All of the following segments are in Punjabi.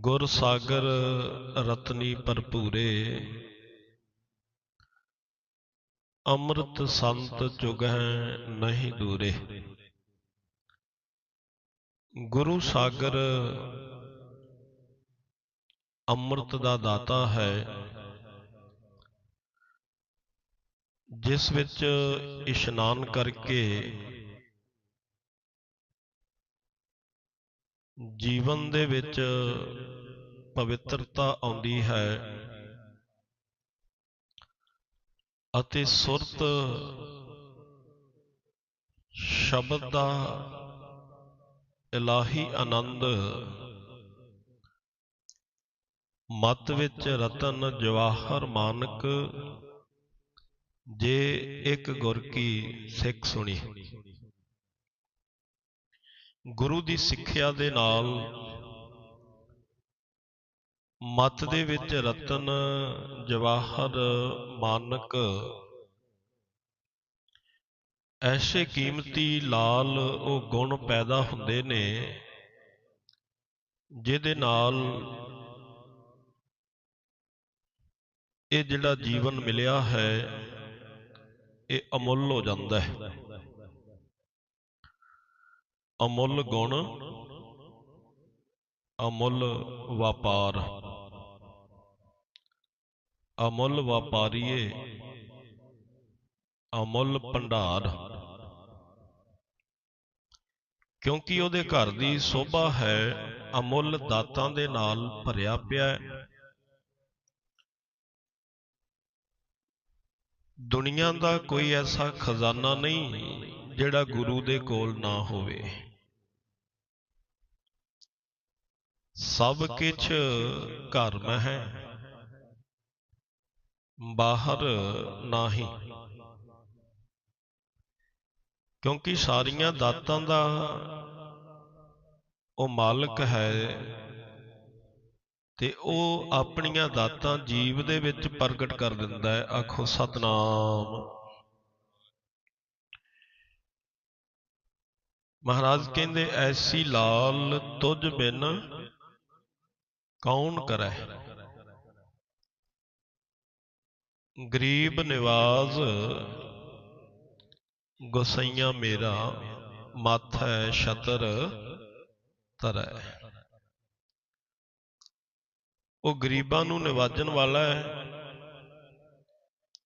ਗੁਰ ਸਾਗਰ ਰਤਨੀ ਭਰਪੂਰੇ। ਅੰਮ੍ਰਿਤ ਸੰਤ ਜੁਗਹਿ ਨਹੀਂ ਦੂਰੇ। ਗੁਰੂ ਸਾਗਰ ਅੰਮ੍ਰਿਤ ਦਾ ਦਾਤਾ ਹੈ, ਜਿਸ ਵਿੱਚ ਇਸ਼ਨਾਨ ਕਰਕੇ ਜੀਵਨ ਦੇ ਵਿੱਚ ਪਵਿੱਤਰਤਾ ਆਉਂਦੀ ਹੈ ਅਤੇ ਸੁਰਤ ਸ਼ਬਦ ਦਾ ਇਲਾਹੀ ਆਨੰਦ ਮਤ ਵਿੱਚ ਰਤਨ ਜਵਾਹਰ ਮਾਨਕ ਜੇ ਇੱਕ ਗੁਰ ਕੀ ਸਿੱਖ ਸੁਣੀ। ਗੁਰੂ ਦੀ ਸਿੱਖਿਆ ਦੇ ਨਾਲ ਮਤ ਦੇ ਵਿੱਚ ਰਤਨ ਜਵਾਹਰ ਮਾਨਕ ਐਸੇ ਕੀਮਤੀ ਲਾਲ ਉਹ ਗੁਣ ਪੈਦਾ ਹੁੰਦੇ ਨੇ ਜਿਹਦੇ ਨਾਲ ਇਹ ਜਿਹੜਾ ਜੀਵਨ ਮਿਲਿਆ ਹੈ ਇਹ ਅਮੁੱਲ ਹੋ ਜਾਂਦਾ ਹੈ। ਅਮੁੱਲ ਗੁਣ, ਅਮੁੱਲ ਵਪਾਰ। ਅਮੁੱਲ ਵਪਾਰੀਏ, ਅਮੁੱਲ ਭੰਡਾਰ। ਕਿਉਂਕਿ ਉਹਦੇ ਘਰ ਦੀ ਸੋਭਾ ਹੈ, ਅਮੁੱਲ ਦਾਤਾਂ ਦੇ ਨਾਲ ਭਰਿਆ ਪਿਆ ਹੈ। ਦੁਨੀਆ ਦਾ ਕੋਈ ਐਸਾ ਖਜ਼ਾਨਾ ਨਹੀਂ ਜਿਹੜਾ ਗੁਰੂ ਦੇ ਕੋਲ ਨਾ ਹੋਵੇ। ਸਭ ਕੁਝ ਘਰ ਮੈਂ ਹੈ। ਬਾਹਰ ਨਹੀਂ। ਕਿਉਂਕਿ ਸਾਰੀਆਂ ਦਾਤਾਂ ਦਾ ਉਹ ਮਾਲਕ ਹੈ ਤੇ ਉਹ ਆਪਣੀਆਂ ਦਾਤਾਂ ਜੀਵ ਦੇ ਵਿੱਚ ਪ੍ਰਗਟ ਕਰ ਦਿੰਦਾ ਹੈ। ਆਖੋ, ਸਤਨਾਮ। ਮਹਾਰਾਜ ਕਹਿੰਦੇ, ਐਸੀ ਲਾਲ ਤੁਝ ਬਿਨ ਕੌਣ ਕਰੈ? ਗਰੀਬ ਨਿਵਾਜ਼, ਗੁਸਈਆਂ ਮੇਰਾ ਮੱਥ ਹੈ ਛਤਰ ਤਰੈ। ਉਹ ਗਰੀਬਾਂ ਨੂੰ ਨਿਵਾਜਣ ਵਾਲਾ ਹੈ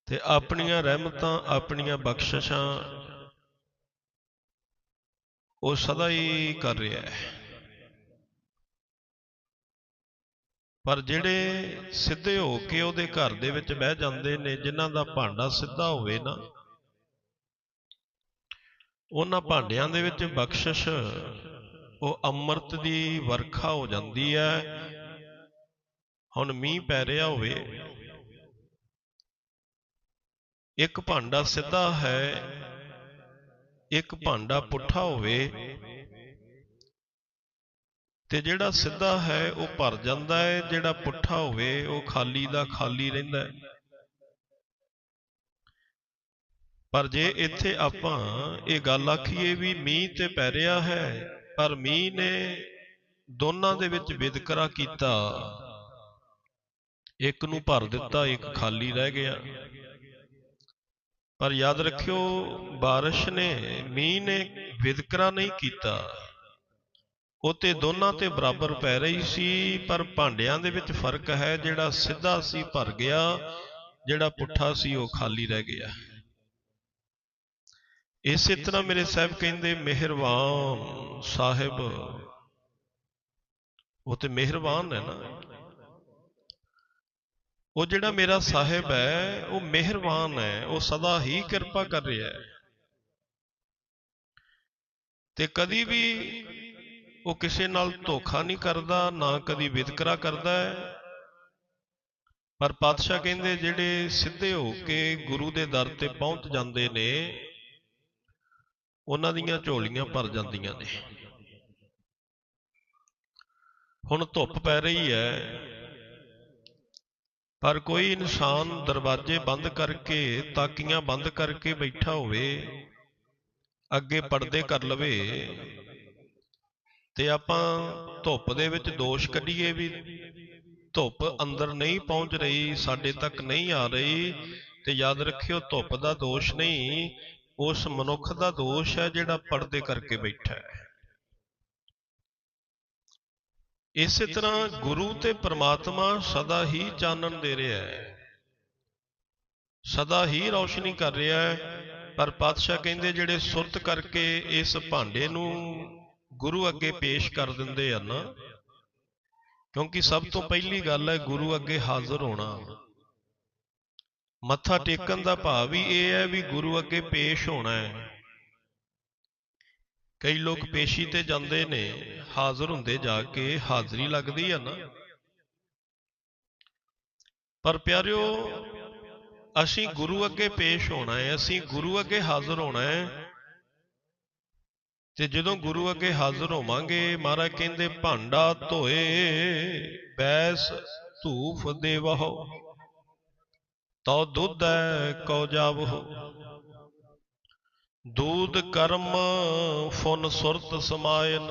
ਤੇ ਆਪਣੀਆਂ ਰਹਿਮਤਾਂ, ਆਪਣੀਆਂ ਬਖਸ਼ਿਸ਼ਾਂ ਉਹ ਸਦਾ ਹੀ ਕਰ ਰਿਹਾ ਹੈ। ਪਰ ਜਿਹੜੇ ਸਿੱਧੇ ਹੋ ਕੇ ਉਹਦੇ ਘਰ ਦੇ ਵਿੱਚ ਬਹਿ ਜਾਂਦੇ ਨੇ, ਜਿਨ੍ਹਾਂ ਦਾ ਭਾਂਡਾ ਸਿੱਧਾ ਹੋਵੇ ਨਾ, ਉਹਨਾਂ ਭਾਂਡਿਆਂ ਦੇ ਵਿੱਚ ਬਖਸ਼ਿਸ਼, ਉਹ ਅੰਮ੍ਰਿਤ ਦੀ ਵਰਖਾ ਹੋ ਜਾਂਦੀ ਹੈ। ਹੁਣ ਮੀਂਹ ਪੈ ਰਿਹਾ ਹੋਵੇ, ਇੱਕ ਭਾਂਡਾ ਸਿੱਧਾ ਹੈ ਇੱਕ ਭਾਂਡਾ ਪੁੱਠਾ ਹੋਵੇ ਤੇ ਜਿਹੜਾ ਸਿੱਧਾ ਹੈ, ਉਹ ਭਰ ਜਾਂਦਾ ਹੈ, ਜਿਹੜਾ ਪੁੱਠਾ ਹੋਵੇ, ਉਹ ਖਾਲੀ ਦਾ ਖਾਲੀ ਰਹਿੰਦਾ ਹੈ। ਪਰ ਜੇ ਇੱਥੇ ਆਪਾਂ ਇਹ ਗੱਲ ਆਖੀਏ ਵੀ ਮੀਂਹ ਤੇ ਪੈ ਰਿਹਾ ਹੈ, ਪਰ ਮੀਂਹ ਨੇ ਦੋਨਾਂ ਦੇ ਵਿੱਚ ਵਿਦਕਰਾ ਕੀਤਾ, ਇੱਕ ਨੂੰ ਭਰ ਦਿੱਤਾ, ਇੱਕ ਖਾਲੀ ਰਹਿ ਗਿਆ। ਪਰ ਯਾਦ ਰੱਖਿਓ, ਬਾਰਿਸ਼ ਨੇ, ਮੀਂਹ ਨੇ ਵਿਦਕਰਾ ਨਹੀਂ ਕੀਤਾ। ਉਹ ਤੇ ਦੋਨਾਂ ਤੇ ਬਰਾਬਰ ਪੈ ਰਹੀ ਸੀ, ਪਰ ਭਾਂਡਿਆਂ ਦੇ ਵਿੱਚ ਫ਼ਰਕ ਹੈ, ਜਿਹੜਾ ਸਿੱਧਾ ਸੀ ਭਰ ਗਿਆ, ਜਿਹੜਾ ਪੁੱਠਾ ਸੀ ਉਹ ਖਾਲੀ ਰਹਿ ਗਿਆ। ਇਸੇ ਤਰ੍ਹਾਂ ਮੇਰੇ ਸਾਹਿਬ ਕਹਿੰਦੇ, ਮਿਹਰਬਾਨ ਸਾਹਿਬ। ਉਹ ਤੇ ਮਿਹਰਬਾਨ ਹੈ ਨਾ। ਉਹ ਜਿਹੜਾ ਮੇਰਾ ਸਾਹਿਬ ਹੈ, ਉਹ ਮਿਹਰਬਾਨ ਹੈ, ਉਹ ਸਦਾ ਹੀ ਕਿਰਪਾ ਕਰ ਰਿਹਾ ਹੈ। ਤੇ ਕਦੀ ਵੀ ਉਹ ਕਿਸੇ ਨਾਲ ਧੋਖਾ ਨਹੀਂ ਕਰਦਾ, ਨਾ ਕਦੀ ਵਿਤਕਰਾ ਕਰਦਾ ਹੈ। ਪਰ ਪਾਤਸ਼ਾਹ ਕਹਿੰਦੇ, ਜਿਹੜੇ ਸਿੱਧੇ ਹੋ ਕੇ ਗੁਰੂ ਦੇ ਦਰ ਤੇ ਪਹੁੰਚ ਜਾਂਦੇ ਨੇ, ਉਹਨਾਂ ਦੀਆਂ ਝੋਲੀਆਂ ਭਰ ਜਾਂਦੀਆਂ ਨੇ। ਹੁਣ ਧੁੱਪ ਪੈ ਰਹੀ ਹੈ ਪਰ ਕੋਈ ਇਨਸਾਨ ਦਰਵਾਜ਼ੇ ਬੰਦ ਕਰਕੇ, ਤਾਕੀਆਂ ਬੰਦ ਕਰਕੇ ਬੈਠਾ ਹੋਵੇ, ਅੱਗੇ ਪਰਦੇ ਕਰ ਲਵੇ, ਤੇ ਆਪਾਂ ਧੁੱਪ ਦੇ ਵਿੱਚ ਦੋਸ਼ ਕੱਢੀਏ ਵੀ ਧੁੱਪ ਅੰਦਰ ਨਹੀਂ ਪਹੁੰਚ ਰਹੀ, ਸਾਡੇ ਤੱਕ ਨਹੀਂ ਆ ਰਹੀ, ਤੇ ਯਾਦ ਰੱਖਿਓ ਧੁੱਪ ਦਾ ਦੋਸ਼ ਨਹੀਂ, ਉਸ ਮਨੁੱਖ ਦਾ ਦੋਸ਼ ਹੈ ਜਿਹੜਾ ਪਰਦੇ ਕਰਕੇ ਬੈਠਾ ਹੈ। ਇਸੇ ਤਰ੍ਹਾਂ ਗੁਰੂ ਤੇ ਪ੍ਰਮਾਤਮਾ ਸਦਾ ਹੀ ਚਾਨਣ ਦੇ ਰਿਹਾ ਹੈ। ਸਦਾ ਹੀ ਰੌਸ਼ਨੀ ਕਰ ਰਿਹਾ ਹੈ। ਪਰ ਪਾਤਸ਼ਾਹ ਕਹਿੰਦੇ ਜਿਹੜੇ ਸੁਰਤ ਕਰਕੇ ਇਸ ਭਾਂਡੇ ਨੂੰ ਗੁਰੂ ਅੱਗੇ ਪੇਸ਼ ਕਰ ਦਿੰਦੇ ਆ ਨਾ, ਕਿਉਂਕਿ ਸਭ ਤੋਂ ਪਹਿਲੀ ਗੱਲ ਹੈ ਗੁਰੂ ਅੱਗੇ ਹਾਜ਼ਰ ਹੋਣਾ। ਮੱਥਾ ਟੇਕਣ ਦਾ ਭਾਵ ਹੀ ਇਹ ਹੈ ਵੀ ਗੁਰੂ ਅੱਗੇ ਪੇਸ਼ ਹੋਣਾ ਹੈ। ਕਈ ਲੋਕ ਪੇਸ਼ੀ ਤੇ ਜਾਂਦੇ ਨੇ ਹਾਜ਼ਰ ਹੁੰਦੇ ਜਾ ਕੇ ਹਾਜ਼ਰੀ ਲੱਗਦੀ ਆ ਨਾ। ਪਰ ਪਿਆਰਿਓ ਅਸੀਂ ਗੁਰੂ ਅੱਗੇ ਪੇਸ਼ ਹੋਣਾ ਹੈ ਅਸੀਂ ਗੁਰੂ ਅੱਗੇ ਹਾਜ਼ਰ ਹੋਣਾ ਹੈ। ਤੇ ਜਦੋਂ ਗੁਰੂ ਅੱਗੇ ਹਾਜ਼ਰ ਹੋਵਾਂਗੇ ਮਹਾਰਾਜ ਕਹਿੰਦੇ ਭਾਂਡਾ ਧੋਏ ਬੈਸ ਧੂਫ ਦੇਵਹੁ ਤਉ ਦੁੱਧ ਕਉ ਜਾਵਹੁ। ਦੂਧ ਕਰਮ ਫੁਨ ਸੁਰਤ ਸਮਾਇਨ,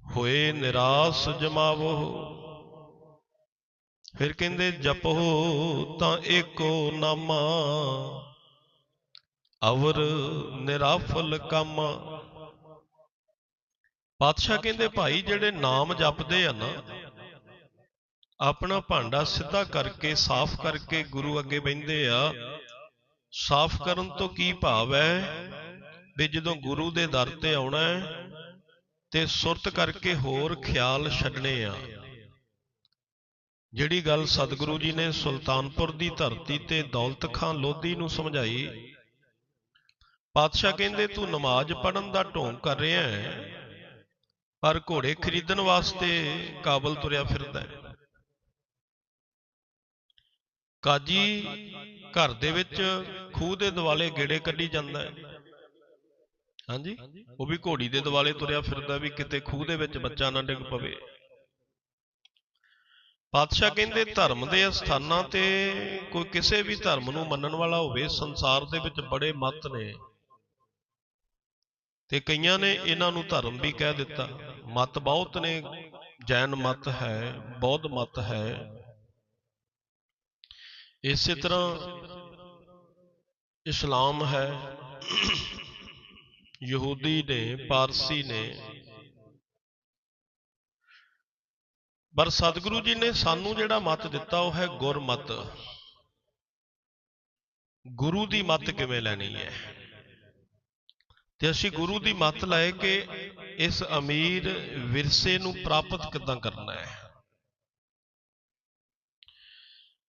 ਹੋਏ ਨਿਰਾਸ ਜਮਾਵੋ। ਫਿਰ ਕਹਿੰਦੇ, ਜਪੋ ਤਾਂ ਏਕੋ ਨਾਮਾ, ਅਵਰ ਨਿਰਾਫਲ ਕੰਮ। ਪਾਤਸ਼ਾਹ ਕਹਿੰਦੇ, ਭਾਈ, ਜਿਹੜੇ ਨਾਮ ਜਪਦੇ ਆ ਨਾ, ਆਪਣਾ ਭਾਂਡਾ ਸਿੱਧਾ ਕਰਕੇ, ਸਾਫ਼ ਕਰਕੇ ਗੁਰੂ ਅੱਗੇ ਬੈੰਦੇ ਆ ਸਾਫ਼ ਕਰਨ ਤੋਂ ਕੀ ਭਾਵ ਹੈ? ਵੀ ਜਦੋਂ ਗੁਰੂ ਦੇ ਦਰ ਤੇ ਆਉਣਾ ਹੈ, ਤੇ ਸੁਰਤ ਕਰਕੇ ਹੋਰ ਖਿਆਲ ਛੱਡਣੇ ਆ। ਜਿਹੜੀ ਗੱਲ ਸਤਿਗੁਰੂ ਜੀ ਨੇ ਸੁਲਤਾਨਪੁਰ ਦੀ ਧਰਤੀ ਤੇ ਦੌਲਤ ਖਾਨ ਲੋਧੀ ਨੂੰ ਸਮਝਾਈ, ਪਾਤਸ਼ਾਹ ਕਹਿੰਦੇ, ਤੂੰ ਨਮਾਜ਼ ਪੜਨ ਦਾ ਢੋਂਗ ਕਰ ਰਿਹਾ ਹੈ, ਪਰ ਘੋੜੇ ਖਰੀਦਣ ਵਾਸਤੇ ਕਾਬਲ ਤੁਰਿਆ ਫਿਰਦਾ ਹੈ। ਕਾਜੀ ਘਰ ਦੇ ਵਿੱਚ ਖੂਹ ਦੇ ਦਿਵਾਲੇ ਗੇੜੇ ਕੱਢੀ ਜਾਂਦਾ ਹੈ। ਹਾਂਜੀ? ਉਹ ਵੀ ਘੋੜੀ ਦੇ ਦਿਵਾਲੇ ਤੁਰਿਆ ਫਿਰਦਾ ਵੀ ਕਿਤੇ ਖੂਹ ਦੇ ਵਿੱਚ ਬੱਚਾ ਨਾ ਡਿੱਗ ਪਵੇ। ਪਾਤਸ਼ਾਹ ਕਹਿੰਦੇ ਧਰਮ ਦੇ ਸਥਾਨਾਂ ਤੇ ਕੋਈ ਕਿਸੇ ਵੀ ਧਰਮ ਨੂੰ ਮੰਨਣ ਵਾਲਾ ਹੋਵੇ, ਸੰਸਾਰ ਦੇ ਵਿੱਚ ਬੜੇ ਮਤ ਨੇ। ਤੇ ਕਈਆਂ ਨੇ ਇਹਨਾਂ ਨੂੰ ਧਰਮ ਵੀ ਕਹਿ ਦਿੱਤਾ। ਮਤ ਬਹੁਤ ਨੇ, ਜੈਨ ਮਤ ਹੈ, ਬੌਧ ਮਤ ਹੈ। ਇਸੇ ਤਰ੍ਹਾਂ ਇਸਲਾਮ ਹੈ। ਯਹੂਦੀ ਨੇ ਪਾਰਸੀ ਨੇ। ਪਰ ਸਤਿਗੁਰੂ ਜੀ ਨੇ ਸਾਨੂੰ ਜਿਹੜਾ ਮਤ ਦਿੱਤਾ ਉਹ ਹੈ ਗੁਰਮਤ। ਗੁਰੂ ਦੀ ਮਤ ਕਿਵੇਂ ਲੈਣੀ ਹੈ? ਤੇ ਅਸੀਂ ਗੁਰੂ ਦੀ ਮਤ ਲੈ ਕੇ ਇਸ ਅਮੀਰ ਵਿਰਸੇ ਨੂੰ ਪ੍ਰਾਪਤ ਕਿਦਾਂ ਕਰਨਾ ਹੈ?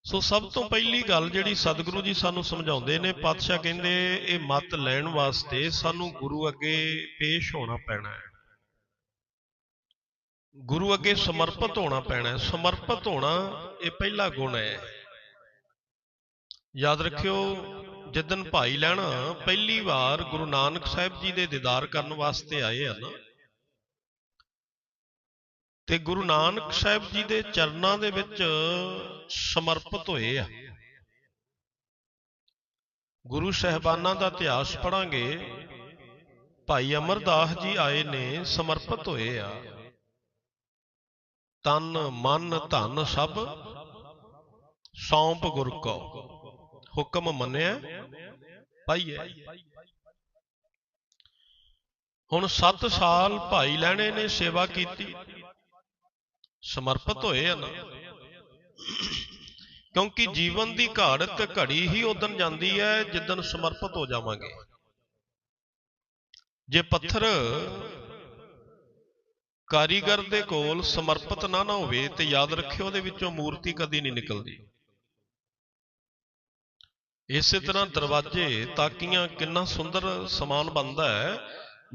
ਸੋ ਸਭ ਤੋਂ ਪਹਿਲੀ ਗੱਲ ਜਿਹੜੀ ਸਤਿਗੁਰੂ ਜੀ ਸਾਨੂੰ ਸਮਝਾਉਂਦੇ ਨੇ, ਪਾਤਸ਼ਾਹ ਕਹਿੰਦੇ, ਇਹ ਮਤ ਲੈਣ ਵਾਸਤੇ ਸਾਨੂੰ ਗੁਰੂ ਅੱਗੇ ਪੇਸ਼ ਹੋਣਾ ਪੈਣਾ ਹੈ। ਗੁਰੂ ਅੱਗੇ ਸਮਰਪਿਤ ਹੋਣਾ ਪੈਣਾ ਹੈ। ਸਮਰਪਿਤ ਹੋਣਾ ਇਹ ਪਹਿਲਾ ਗੁਣ ਹੈ। ਯਾਦ ਰੱਖਿਓ ਜਿੱਦਨ ਭਾਈ ਲੈਣਾ ਪਹਿਲੀ ਵਾਰ ਗੁਰੂ ਨਾਨਕ ਸਾਹਿਬ ਜੀ ਦੇ ਦੀਦਾਰ ਕਰਨ ਵਾਸਤੇ ਆਏ ਆ ਨਾ ਤੇ ਗੁਰੂ ਨਾਨਕ ਸਾਹਿਬ ਜੀ ਦੇ ਚਰਨਾਂ ਦੇ ਵਿੱਚ ਸਮਰਪਿਤ ਹੋਏ ਆ। ਗੁਰੂ ਸਹਿਬਾਨਾਂ ਦਾ ਇਤਿਹਾਸ ਪੜਾਂਗੇ ਭਾਈ ਅਮਰਦਾਸ ਜੀ ਆਏ ਨੇ, ਸਮਰਪਿਤ ਹੋਏ ਆ। ਤਨ, ਮਨ, ਧਨ ਸਭ ਸੌਂਪ ਗੁਰ ਕੋ, ਹੁਕਮ ਮੰਨਿਆ ਪਾਈਏ ਹੁਣ 7 ਸਾਲ ਭਾਈ ਲੈਣੇ ਨੇ, ਸੇਵਾ ਕੀਤੀ। ਸਮਰਪਿਤ ਹੋਏ ਹਨ ਕਿਉਂਕਿ ਜੀਵਨ ਦੀ ਘਾੜਤ ਘੜੀ ਹੀ ਉਦੋਂ ਜਾਂਦੀ ਹੈ ਜਿੱਦਨ ਸਮਰਪਿਤ ਹੋ ਜਾਵਾਂਗੇ। ਜੇ ਪੱਥਰ ਕਾਰੀਗਰ ਦੇ ਕੋਲ ਸਮਰਪਿਤ ਨਾ ਨਾ ਹੋਵੇ ਤੇ ਯਾਦ ਰੱਖਿਓ ਉਹਦੇ ਵਿੱਚੋਂ ਮੂਰਤੀ ਕਦੀ ਨਹੀਂ ਨਿਕਲਦੀ। ਇਸੇ ਤਰ੍ਹਾਂ ਦਰਵਾਜ਼ੇ ਤਾਕੀਆਂ ਕਿੰਨਾ ਸੁੰਦਰ ਸਮਾਨ ਬਣਦਾ ਹੈ।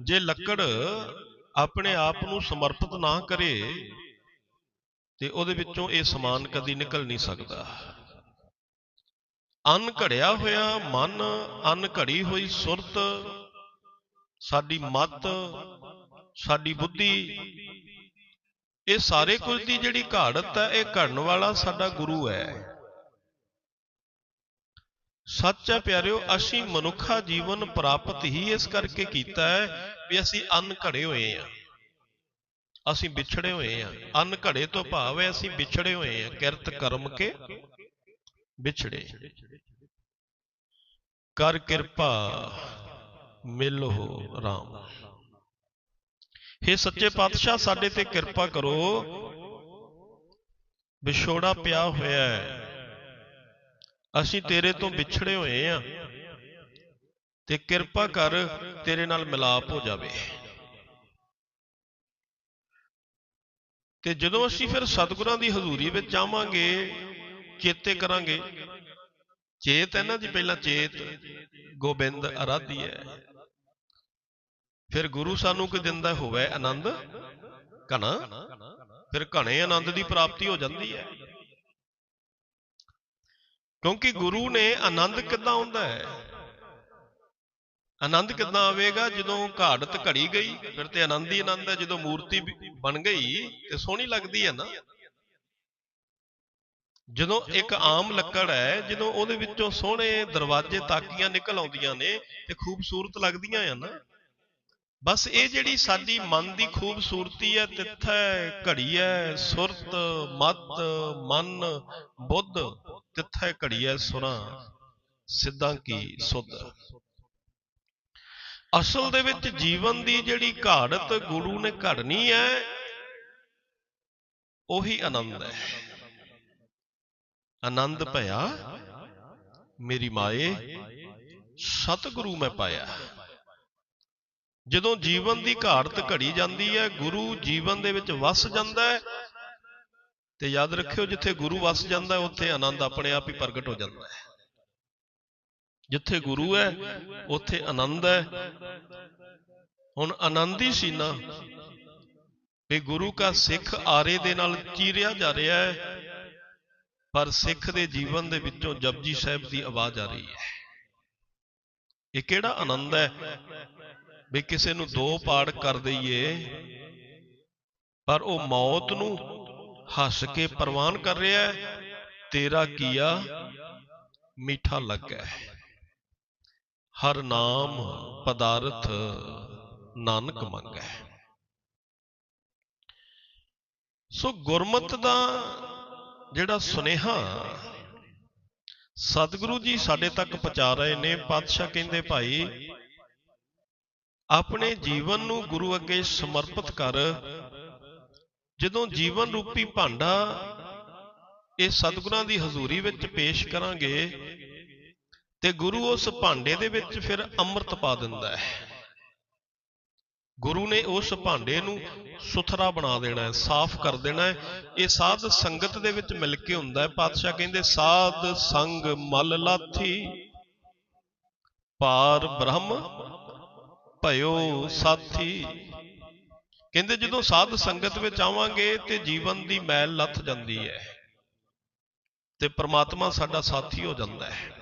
ਜੇ ਲੱਕੜ ਆਪਣੇ ਆਪ ਨੂੰ ਸਮਰਪਿਤ ਨਾ ਕਰੇ ਤੇ ਉਹਦੇ ਵਿੱਚੋਂ ਇਹ ਸਮਾਨ ਕਦੀ ਨਿਕਲ ਨਹੀਂ ਸਕਦਾ। ਅਨ ਘੜਿਆ ਹੋਇਆ ਮਨ ਅਨ ਘੜੀ ਹੋਈ ਸੁਰਤ ਸਾਡੀ ਮਤ ਸਾਡੀ ਬੁੱਧੀ ਇਹ ਸਾਰੇ ਕੁਝ ਦੀ ਜਿਹੜੀ ਘਾੜਤ ਹੈ ਇਹ ਘੜਨ ਵਾਲਾ ਸਾਡਾ ਗੁਰੂ ਹੈ। ਸੱਚ ਹੈ ਪਿਆਰਿਓ ਅਸੀਂ ਮਨੁੱਖਾ ਜੀਵਨ ਪ੍ਰਾਪਤ ਹੀ ਇਸ ਕਰਕੇ ਕੀਤਾ ਹੈ ਵੀ ਅਸੀਂ ਅਨ ਘੜੇ ਹੋਏ ਆ ਅਸੀਂ ਵਿਛੜੇ ਹੋਏ ਆ ਅੰਨ ਘੜੇ ਤੋਂ ਭਾਵ ਹੈ ਅਸੀਂ ਵਿਛੜੇ ਹੋਏ ਆ ਕਿਰਤ ਕਰਮ ਕੇ ਵਿਛੜੇ। ਕਰ ਕਿਰਪਾ ਮਿਲੋ RAM हे ਸੱਚੇ ਪਾਤਸ਼ਾਹ, ਸਾਡੇ ਤੇ ਕਿਰਪਾ ਕਰੋ। ਵਿਛੋੜਾ ਪਿਆ ਹੋਇਆ ਹੈ। ਅਸੀਂ ਤੇਰੇ ਤੋਂ ਵਿਛੜੇ ਹੋਏ ਆ ਤੇ ਕਿਰਪਾ ਕਰ ਤੇਰੇ ਨਾਲ ਮਿਲਾਪ ਹੋ ਜਾਵੇ। ਤੇ ਜਦੋਂ ਅਸੀਂ ਫਿਰ ਸਤਿਗੁਰਾਂ ਦੀ ਹਜ਼ੂਰੀ ਵਿੱਚ ਆਵਾਂਗੇ ਚੇਤੇ ਕਰਾਂਗੇ। ਚੇਤ ਹੈ ਨਾ ਜੀ, ਪਹਿਲਾਂ ਚੇਤ, ਗੋਬਿੰਦ ਅਰਾਧੀ ਹੈ। ਫਿਰ ਗੁਰੂ ਸਾਨੂੰ ਕੀ ਦਿੰਦਾ ਹੋਵੇ ਆਨੰਦ, ਘਣਾ, ਫਿਰ ਘਣੇ ਆਨੰਦ ਦੀ ਪ੍ਰਾਪਤੀ ਹੋ ਜਾਂਦੀ ਹੈ। ਕਿਉਂਕਿ ਗੁਰੂ ਨੇ ਆਨੰਦ ਕਿੱਦਾਂ ਆਉਂਦਾ ਹੈ? ਆਨੰਦ ਕਿੱਦਾਂ ਆਵੇਗਾ? ਜਦੋਂ ਘਾੜਤ ਘੜੀ ਗਈ ਫਿਰ ਤੇ ਆਨੰਦ ਹੀ ਆਨੰਦ ਹੈ। ਜਦੋਂ ਮੂਰਤੀ ਬਣ ਗਈ ਤੇ ਸੋਹਣੀ ਲੱਗਦੀ ਹੈ ਨਾ। ਜਦੋਂ ਇੱਕ ਆਮ ਲੱਕੜ ਹੈ ਜਦੋਂ ਉਹਦੇ ਵਿੱਚੋਂ ਸੋਹਣੇ ਦਰਵਾਜ਼ੇ ਤਾਕੀਆਂ ਨਿਕਲ ਆਉਂਦੀਆਂ ਨੇ ਤੇ ਖੂਬਸੂਰਤ ਲੱਗਦੀਆਂ ਆ ਨਾ। ਬਸ ਇਹ ਜਿਹੜੀ ਸਾਡੀ ਮਨ ਦੀ ਖੂਬਸੂਰਤੀ ਹੈ ਤਿੱਥ ਹੈ ਘੜੀ ਹੈ ਸੁਰਤ ਮਤ ਮਨ ਬੁੱਧ ਤਿੱਥ ਹੈ ਘੜੀ ਹੈ ਸੁਰਾਂ। ਸਿੱਧਾਂ ਕੀ? ਸੁਧ। ਅਸਲ ਦੇ ਵਿੱਚ ਜੀਵਨ ਦੀ ਜਿਹੜੀ ਘਾੜਤ ਗੁਰੂ ਨੇ ਘੜਨੀ ਹੈ, ਉਹੀ ਆਨੰਦ ਹੈ। ਆਨੰਦ ਭਇਆ, ਮੇਰੀ ਮਾਏ, ਸਤਿਗੁਰੂ ਮੈਂ ਪਾਇਆ। ਜਦੋਂ ਜੀਵਨ ਦੀ ਘਾੜਤ ਘੜੀ ਜਾਂਦੀ ਹੈ, ਗੁਰੂ ਜੀਵਨ ਦੇ ਵਿੱਚ ਵਸ ਜਾਂਦਾ ਹੈ, ਤੇ ਯਾਦ ਰੱਖਿਓ ਜਿੱਥੇ ਗੁਰੂ ਵਸ ਜਾਂਦਾ ਹੈ, ਉੱਥੇ ਆਨੰਦ ਆਪਣੇ ਆਪ ਹੀ ਪ੍ਰਗਟ ਹੋ ਜਾਂਦਾ ਹੈ। ਜਿੱਥੇ ਗੁਰੂ ਹੈ, ਉੱਥੇ ਆਨੰਦ ਹੈ। ਹੁਣ ਆਨੰਦ ਹੀ ਸੀ ਨਾ। ਵੀ ਗੁਰੂ ਕਾ ਸਿੱਖ ਆਰੇ ਦੇ ਨਾਲ ਚੀਰਿਆ ਜਾ ਰਿਹਾ ਹੈ, ਪਰ ਸਿੱਖ ਦੇ ਜੀਵਨ ਦੇ ਵਿੱਚੋਂ ਜਪਜੀ ਸਾਹਿਬ ਦੀ ਆਵਾਜ਼ ਆ ਰਹੀ ਹੈ। ਇਹ ਕਿਹੜਾ ਆਨੰਦ ਹੈ? ਵੀ ਕਿਸੇ ਨੂੰ ਦੋ ਪਾੜ ਕਰ ਦਈਏ, ਪਰ ਉਹ ਮੌਤ ਨੂੰ ਹੱਸ ਕੇ ਪ੍ਰਵਾਨ ਕਰ ਰਿਹਾ ਹੈ। ਤੇਰਾ ਕੀਆ ਮਿੱਠਾ ਲੱਗਾ ਹਰ ਨਾਮ ਪਦਾਰਥ ਨਾਨਕ ਮੰਗੈ। ਸੋ ਗੁਰਮਤ ਦਾ ਜਿਹੜਾ ਸੁਨੇਹਾ, ਸਤਿਗੁਰੂ ਜੀ ਸਾਡੇ ਤੱਕ ਪਹੁੰਚਾ ਰਹੇ ਨੇ, ਪਾਤਸ਼ਾਹ ਕਹਿੰਦੇ ਭਾਈ, ਆਪਣੇ ਜੀਵਨ ਨੂੰ ਗੁਰੂ ਅੱਗੇ ਸਮਰਪਿਤ ਕਰ। ਜਦੋਂ ਜੀਵਨ ਰੂਪੀ ਭਾਂਡਾ ਇਹ ਸਤਿਗੁਰਾਂ ਦੀ ਹਜ਼ੂਰੀ ਵਿੱਚ ਪੇਸ਼ ਕਰਾਂਗੇ ਤੇ ਗੁਰੂ ਉਸ ਭਾਂਡੇ ਦੇ ਵਿੱਚ ਫਿਰ ਅੰਮ੍ਰਿਤ ਪਾ ਦਿੰਦਾ ਹੈ। ਗੁਰੂ ਨੇ ਉਸ ਭਾਂਡੇ ਨੂੰ ਸੁਥਰਾ ਬਣਾ ਦੇਣਾ ਹੈ, ਸਾਫ਼ ਕਰ ਦੇਣਾ ਹੈ। ਇਹ ਸਾਧ ਸੰਗਤ ਦੇ ਵਿੱਚ ਮਿਲ ਕੇ ਹੁੰਦਾ ਹੈ। ਪਾਤਸ਼ਾਹ ਕਹਿੰਦੇ, ਸਾਧ ਸੰਗ ਮਲ ਲਾਥੀ, ਪਾਰ ਬ੍ਰਹਮ ਭਇਓ ਸਾਥੀ। ਕਹਿੰਦੇ, ਜਦੋਂ ਸਾਧ ਸੰਗਤ ਵਿੱਚ ਆਵਾਂਗੇ ਤੇ ਜੀਵਨ ਦੀ ਮੈਲ ਲੱਥ ਜਾਂਦੀ ਹੈ ਤੇ ਪ੍ਰਮਾਤਮਾ ਸਾਡਾ ਸਾਥੀ ਹੋ ਜਾਂਦਾ ਹੈ।